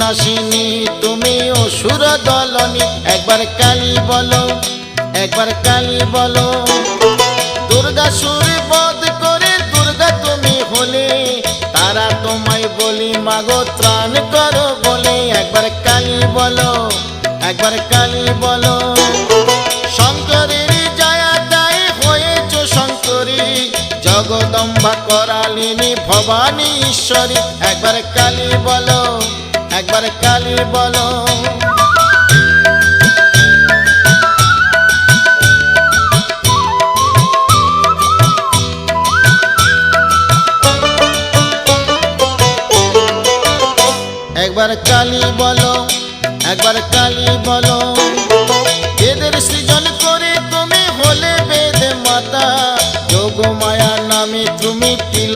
নাসিনী তুমি অসুর দলনি। একবার কালী বলো, একবার কালী বলো। দুর্গা সুর বধ করে দুর্গা তুমি হলে, তারা তোমায় বলি মাগো ত্রাণ করো বলে। একবার কালী বলো, একবার কালী বলো। শঙ্করের জয়া দায় হয়েছ শঙ্করী, জগদম্বা তিনি ভবানী ঈশ্বরী, একবার কালী বলো, একবার কালী বলো। একবার কালী বলো, একবার কালী বলো। এদের সৃজন করে তুমি হলে বেদ মাতা, যোগ মায়া নামে তুমি